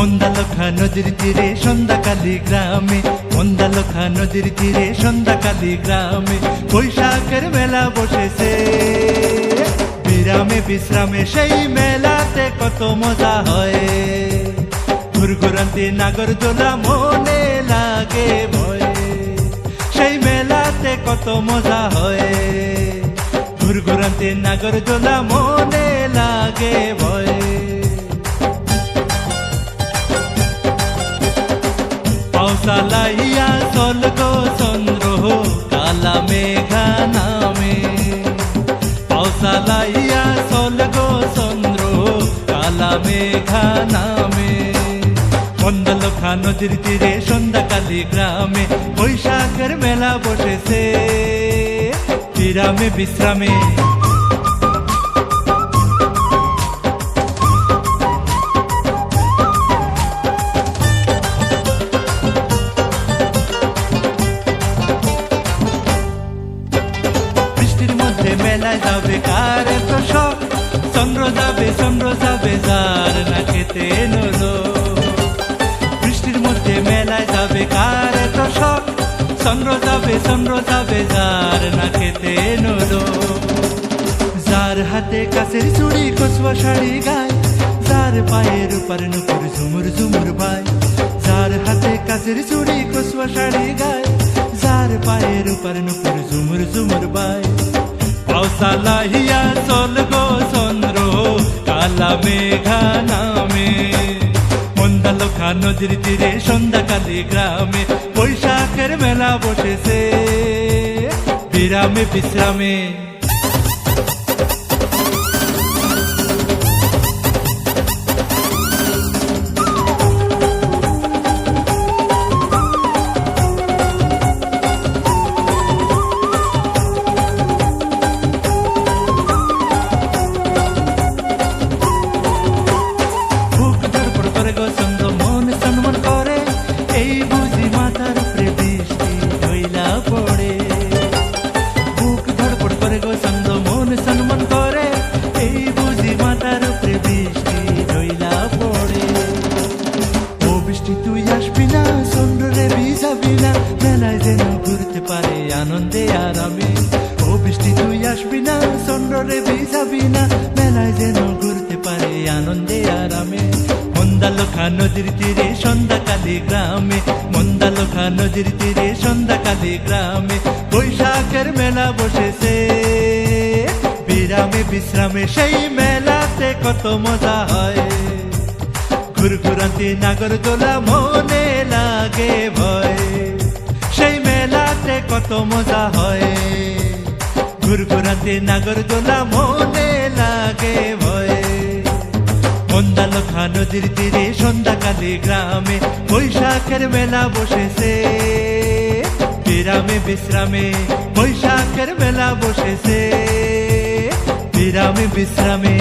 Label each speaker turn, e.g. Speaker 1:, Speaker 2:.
Speaker 1: নদীর তীরে সন্ধ্যাকালী গ্রামে, মন্দালখা নদীর তীরে সন্ধ্যাকালী গ্রামে বৈশাখের মেলা বসেছে। বিরামে বিশ্রামে সেই মেলাতে কত মজা হয়। ঘুরঘুরান্তি নাগর দোলা মনে লাগে ভয়। সেই মেলাতে কত মজা হয়। ঘুরঘুরান্তি নাগর দোলা মনে লাগে ভয়। পাউসালাইয়া গো চন্দ্র, কালা মেঘা নামে। বন্দলখা নদীর তীরে সন্ধ্যাকালী গ্রামে, বৈশাখের মেলা বসেছে। বিরামে, বিশ্রামে মেলায় যাবে কার এত শখ চন্দ্র যাবে চন্দ্র যাবে, যার না খেতে নলো। বৃষ্টির মধ্যে মেলায় যাবে কার এত শখ চন্দ্র যাবে চন্দ্র যাবে, যার না খেতে নলো। যার হাতে কাছের চুড়ি কচুয়া শাড়ি গায়, যার পায়ের উপর নুপুর ঝুমুর ঝুমুর ভাই যার হাতে কাছের চুড়ি কচুয়া শাড়ি গায়, যার পায়ের উপর নুপুর ঝুমুর ঝুমুর ভাই পাউসালা হিয়া চল গো চন্দ্র কালা মেঘা নামে মন্দালখা নদীর তীরে সন্ধ্যাকালী গ্রামে বৈশাখের মেলা বসেছে বিরামে বিশ্রামে চন্দ্র ভিজাবি না মেলায় যেন ঘুরতে পারে আনন্দে আরামে ও বৃষ্টি তুই আসবি না চন্দ্র ভিজাবি না মেলায় যেন ঘুরতে পারে আনন্দে আরামে মন্দালখা নদীর তীরে সন্ধ্যাকালী গ্রামে, মন্দালখা নদীর তীরে সন্ধ্যাকালী গ্রামে বৈশাখের মেলা বসেছে। বিরামে, বিশ্রামে সেই মেলাতে কত মজা হয়। ঘুরঘুরান্তি নাগর দোলা মনে লাগে ভয়। সেই মেলাতে কত মজা হয়। ঘুরঘুরান্তি নাগর দোলা মনে লাগে ভয়। মন্দালখা নদীর তীরে সন্ধ্যাকালী গ্রামে বৈশাখের মেলা বসেছে। বিরামে বিশ্রামে বৈশাখের মেলা বসেছে। বিরামে বিশ্রামে